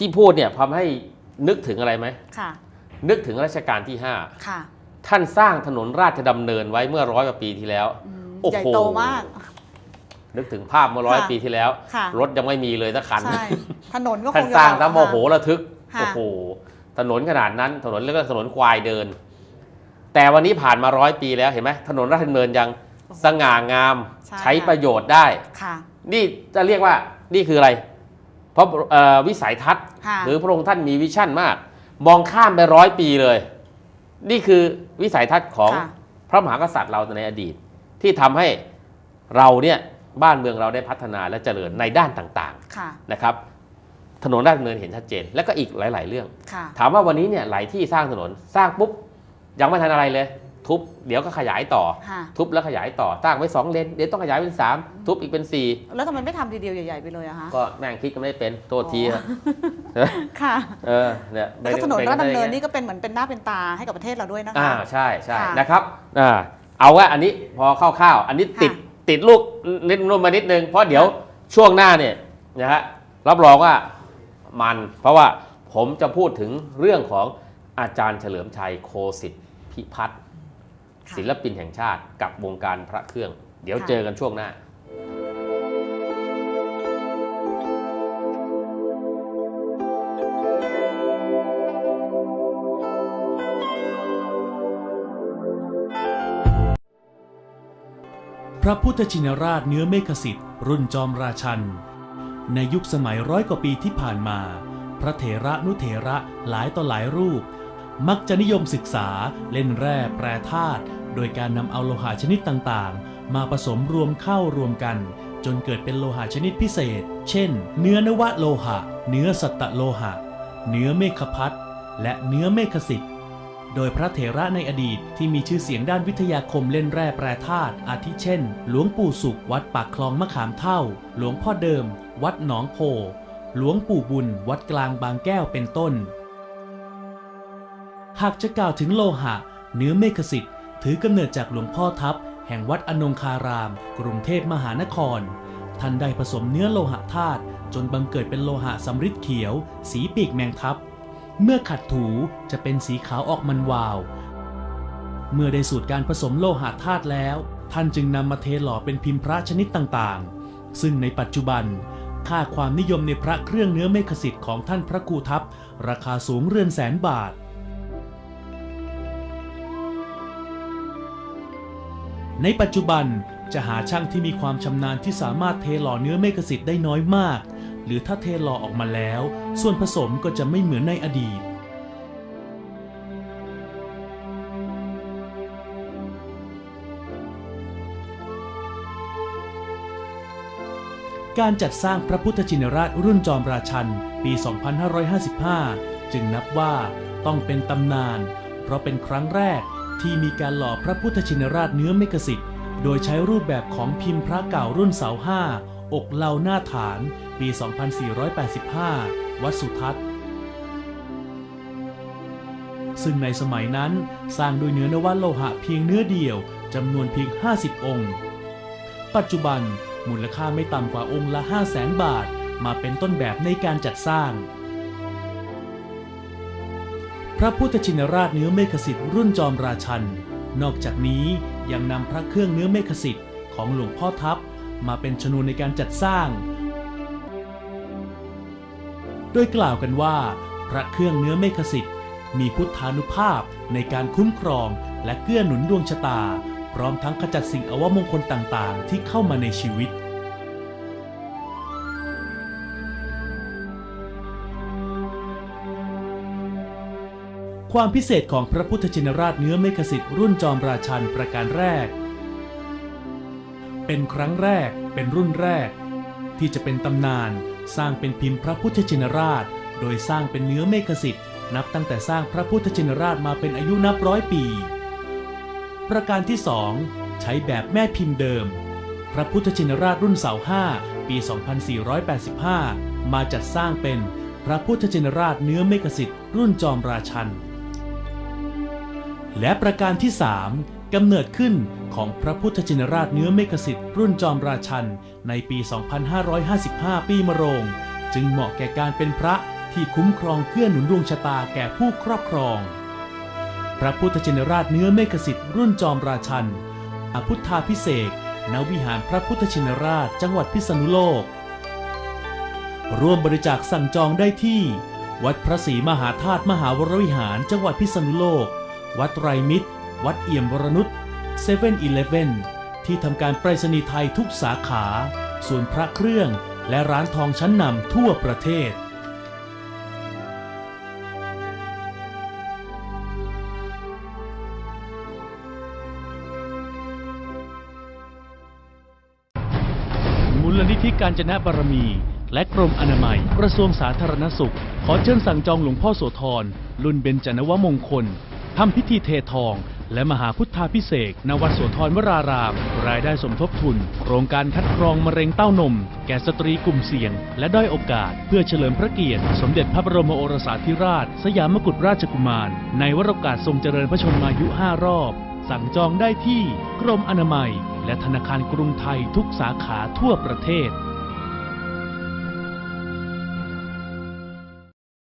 ที่พูดเนี่ยทำให้นึกถึงอะไรไหมค่ะ นึกถึงรัชกาลที่ค่ะ5ท่านสร้างถนนราชดำเนินไว้เมื่อร้อยกว่าปีที่แล้วอืมโอ้โหใหญ่โตมาก นึกถึงภาพเมื่อร้อยค่ะปีที่แล้ว ค่ะ รถยังไม่มีเลยสักคัน ใช่ ถนนก็คท่านงจะ สร้างแบบซะโมโหระทึก ค่ะ โอ้โห ถนนขนาดนั้น ถนนเรียกว่าถนนควายเดิน แต่วันนี้ผ่านมาร้อยปีแล้วเห็นไหมถนนราชดำเนินยังสง่างามใช่ใช้ประโยชน์ได้ ค่ะ นี่จะเรียกว่านี่คืออะไร เพราะเอ่อวิสัยทัศน์ค่ะหรือพระองค์ท่านมีวิชั่นมาก มองข้ามไปร้อยปีเลย นี่คือวิสัยทัศน์ของค่ะพระมหากษัตริย์เราในอดีต ที่ทำให้เราเนี่ยบ้านเมืองเราได้พัฒนาและเจริญในด้านต่างค่ะๆนะครับ ถนนราชดำเนินเห็นชัดเจน และก็อีกหลาย ๆ เรื่องค่ะถามว่าวันนี้เนี่ยหลายที่สร้างถนนสร้างปุ๊บยังไม่ทันอะไรเลย ทุบเดี๋ยวก็ขยายต่อ ค่ะทุบแล้วขยายต่อสร้างไว้สองเลนเดี๋ยวต้องขยายเป็นสามทุบอีกเป็นสี่แล้วทำไมไม่ทำทีเดียวใหญ่ๆไปเลยอะคะก็แม่งคิดกันไม่เป็นโทษทีอ๋อครับค่ะเออเนี่ยแล้วก็ถนนป็ราชดำเนินไนี่ก็เป็นเหมือนเป็นหน้าเป็นตาให้กับประเทศเราด้วยนะคะอ่าใช่ใช่ค่ะนะครับอ่าเอาว่าอันนี้พอคร่าวๆอันนี้ติดค่ะ ติดลูกนิดนุ่มมานิดนึงเพราะเดี๋ยวช่วงหน้าเนี่ยนะฮะรับรองว่ามัน เพราะว่าผมจะพูดถึงเรื่องของอาจารย์เฉลิมชัยโคสิทธิพิพัฒน์ค่ะ ศิลปินแห่งชาติกับวงการพระเครื่อง เดี๋ยวค่ะเจอกันช่วงหน้าพระพุทธชินราชเนื้อเมฆสิทธิ์รุ่นจอมราชัน ในยุคสมัยร้อยกว่าปีที่ผ่านมา พระเถระนุเถระหลายต่อหลายรูป มักจะนิยมศึกษาเล่นแร่แปรธาตุ โดยการนำเอาโลหะชนิดต่างๆ มาผสมรวมเข้ารวมกัน จนเกิดเป็นโลหะชนิดพิเศษ เช่น เนื้อนวะโลหะ เนื้อสัตตโลหะ เนื้อเมฆพัทและเนื้อเมฆสิทธิ์โดยพระเถระในอดีตที่มีชื่อเสียงด้านวิทยาคมเล่นแร่แปรธาตุอาทิเช่น หลวงปู่สุขวัดปากคลองมะขามเท่า หลวงพ่อเดิม วัดหนองโพ หลวงปู่บุญ วัดกลางบางแก้วเป็นต้น หากจะกล่าวถึงโลหะ เนื้อเมฆสิทธิ์ ถือกำเนิดจากหลวงพ่อทัพ แห่งวัดอนงคาราม กรุงเทพมหานคร ท่านได้ผสมเนื้อโลหะธาตุจนบังเกิดเป็นโลหะสำริดเขียว สีปีกแมงทับ เมื่อขัดถูจะเป็นสีขาวออกมันวาว เมื่อได้สูตรการผสมโลหะธาตุแล้ว ท่านจึงนำมาเทหล่อเป็นพิมพ์พระชนิดต่างๆ ซึ่งในปัจจุบันค่าความนิยมในพระเครื่องเนื้อเมฆสิทธิ์ของท่านพระครูทัพ ราคาสูงเรือนแสนบาท ในปัจจุบันจะหาช่างที่มีความชำนาญที่สามารถเทหล่อเนื้อเมฆสิทธิ์ได้น้อยมาก หรือถ้าเทหล่อออกมาแล้ว ส่วนผสมก็จะไม่เหมือนในอดีต การจัดสร้างพระพุทธชินราชรุ่นจอมราชันปี 2555 จึงนับว่าต้องเป็นตำนาน เพราะเป็นครั้งแรก ที่มีการหล่อพระพุทธชินราชเนื้อเมกสิทธิ์โดยใช้รูปแบบของพิมพ์พระเก่ารุ่นเสาห้าอกเหลาหน้าฐาน ปี 2485 วัดสุทัศน์ ซึ่งในสมัยนั้นสร้างด้วยเนื้อนวัตโลหะเพียงเนื้อเดียวจำนวนเพียง 50 องค์ ปัจจุบันมูลค่าไม่ต่ำกว่าองค์ละ 5 0 0แสนบาท มาเป็นต้นแบบในการจัดสร้าง พระพุทธชินราชเนื้อเมฆสิทธิ์รุ่นจอมราชัน นอกจากนี้ยังนำพระเครื่องเนื้อเมฆสิทธิ์ของหลวงพ่อทัพมาเป็นชนวนในการจัดสร้าง โดยกล่าวกันว่า พระเครื่องเนื้อเมฆสิทธิ์มีพุทธานุภาพในการคุ้มครองและเกื้อหนุนดวงชะตา พร้อมทั้งขจัดสิ่งอวมงคลต่างๆ ที่เข้ามาในชีวิต ความพิเศษของพระพุทธชินราชเนื้อเมฆสิทธิ์รุ่นจอมราชันประการแรก เป็นครั้งแรกเป็นรุ่นแรก ที่จะเป็นตำนานสร้างเป็นพิมพ์พระพุทธชินราช โดยสร้างเป็นเนื้อเมฆสิทธิ์นับตั้งแต่สร้างพระพุทธชินราชมาเป็นอายุนับร้อยปี ประการที่2ใช้แบบแม่พิมพ์เดิม พระพุทธชินราชรุ่นเสาห้าปี 2485 มาจัดสร้างเป็นพระพุทธชินราชเนื้อเมฆสิทธิ์รุ่นจอมราชัน และประการที่3กำเนิดขึ้นของพระพุทธชินราชเนื้อเมฆสิทธิ์รุ่นจอมราชันในปี 2555 ปีมะโรง จึงเหมาะแก่การเป็นพระที่คุ้มครองเกื้อหนุนดวงชะตาแก่ผู้ครอบครอง พระพุทธชินราชเนื้อเมฆสิทธิ์รุ่นจอมราชันอพุทธาพิเศษณวิหารพระพุทธชินราชจังหวัดพิษณุโลก ร่วมบริจาคสั่งจองได้ที่ วัดพระศรีมหาธาตุมหาวรวิหารจังหวัดพิษณุโลก วัดไรมิตร วัดเอี่ยมวรนุชเซเว่นอีเลฟเว่นที่ทำการไปรษณีย์ไทยทุกสาขาส่วนพระเครื่องและร้านทองชั้นนำทั่วประเทศ มูลนิธิการจนะบารมี และกรมอนามัย กระทรวงสาธารณสุข ขอเชิญสั่งจองหลวงพ่อโสธรรุ่นเบญจนวมงคล ทำพิธีเททอง และมหาพุทธาพิเศษกณวัดโสธรวราราม รายได้สมทบทุน โครงการคัดกรองมะเร็งเต้านม แก่สตรีกลุ่มเสี่ยง และด้อยโอกาส เพื่อเฉลิมพระเกียรติ สมเด็จพระบรมโอรสาธิราช สยามกุฎราชกุมาร ในวโรกาสทรงเจริญพระชนมายุ 5 รอบ สั่งจองได้ที่กรมอนามัย และธนาคารกรุงไทยทุกสาขาทั่วประเทศ